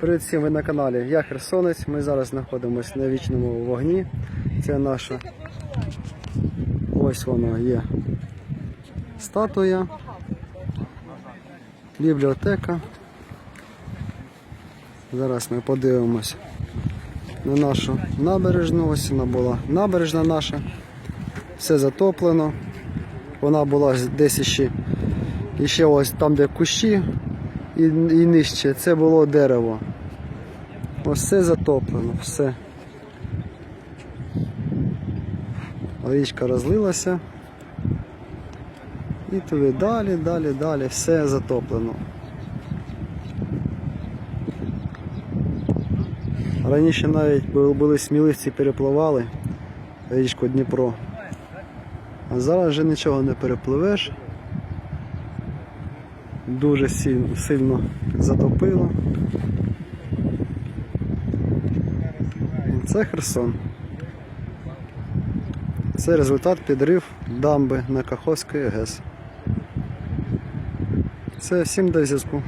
Привіт всім, ви на каналі Я Херсонець. Ми зараз знаходимося на вічному вогні. Це наша ось воно є статуя, бібліотека. Зараз ми подивимось на нашу набережну. Ось вона була набережна наша. Все затоплено. Вона була десь ще, ще ось там, де кущі і, і нижче. Це було дерево. Ось все затоплено, все. Річка розлилася. І туди далі, далі, далі, все затоплено. Раніше навіть були сміливці перепливали річку Дніпро. А зараз вже нічого не перепливеш. Дуже сильно, затопило. Це Херсон. Це результат підрив дамби на Каховської ГЕС. Це всім до зв'язку.